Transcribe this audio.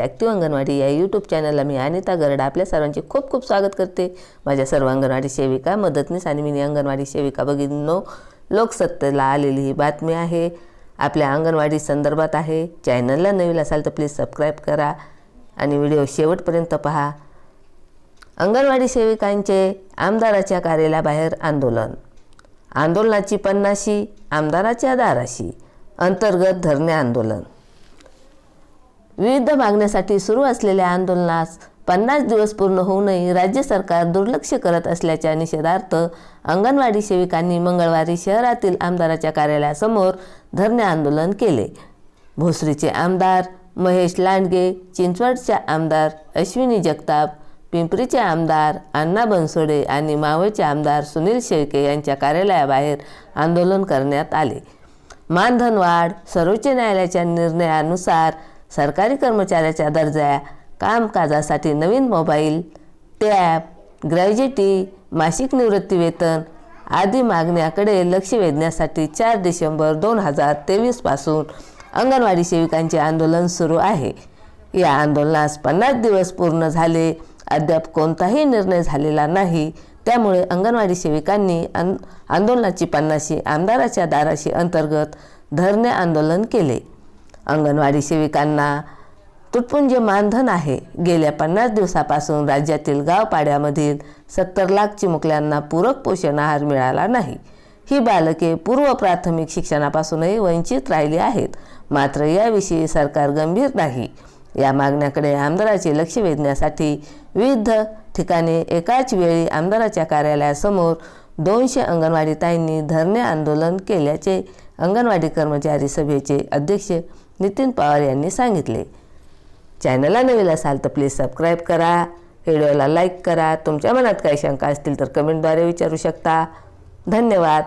Active anganwadi या YouTube चॅनलला मी अनिता गरड आपल्या सर्वांचे खूप खूप स्वागत करते. माझ्या सर्व अंगणवाडी सेविका मदतनीस आणि मिनी अंगणवाडी सेविका. भगिनींनो लोकसत्तेला आलेली ही बातमी आहे. आपल्या अंगणवाडी संदर्भात आहे. चॅनलला नवीन असाल तर प्लीज सबस्क्राईब करा आणि व्हिडिओ शेवटपर्यंत पहा. अंगणवाडी सेविकांचे आमदाराच्या कार्यालयाबाहेर आंदोलन. आंदोलनाची पन्नाशी आमदाराच्या दाराशी. अंतर्गत धरणे आंदोलन. विविध मागण्यासाठी सुरू असलेल्या आंदोलनास पन्नास दिवस पूर्ण होऊनही राज्य सरकार दुर्लक्ष करत असल्याच्या निषेधार्थ अंगणवाडी सेविकांनी मंगळवारी शहरातील आमदाराच्या कार्यालयासमोर धरणे आंदोलन केले. भोसरीचे आमदार महेश लांडगे चिंचवडच्या आमदार अश्विनी जगताप पिंपरीचे आमदार अण्णा बनसोडे आणि मावळचे आमदार सुनील शेळके यांच्या कार्यालयाबाहेर आंदोलन करण्यात आले. मानधन वाढ सर्वोच्च न्यायालयाच्या निर्णयानुसार सरकारी कर्मचाऱ्याच्या दर्जा कामकाजासाठी नवीन मोबाईल टॅब ग्रॅज्युटी मासिक निवृत्ती वेतन आदी मागण्याकडे लक्ष वेधण्यासाठी चार डिसेंबर दोन हजार तेवीसपासून अंगणवाडी सेविकांचे आंदोलन सुरू आहे. या आंदोलनास पन्नास दिवस पूर्ण झाले. अद्याप कोणताही निर्णय झालेला नाही. त्यामुळे अंगणवाडी सेविकांनी आं आंदोलनाची पन्नाशी आमदाराच्या दाराशी अंतर्गत धरणे आंदोलन केले. अंगणवाडी सेविकांना तुटपुंजे मानधन आहे. गेल्या पन्नास दिवसापासून राज्यातील गावपाड्यामधील सत्तर लाख चिमुकल्यांना पूरक पोषण आहार मिळाला नाही. ही बालके पूर्व प्राथमिक शिक्षणापासूनही वंचित राहिली आहेत. मात्र याविषयी सरकार गंभीर नाही. या मागण्याकडे आमदाराचे लक्ष वेधण्यासाठी विविध ठिकाणी एकाच वेळी आमदाराच्या कार्यालयासमोर दोनशे अंगणवाडी ताईंनी धरणे आंदोलन केल्याचे अंगणवाडी कर्मचारी सभेचे अध्यक्ष नितीन पवार यांनी सांगितले. चॅनलला नवीन असाल तर प्लीज सबस्क्राईब करा. व्हिडिओला लाईक करा. तुमच्या मनात काही शंका असतील तर कमेंटद्वारे विचारू शकता. धन्यवाद.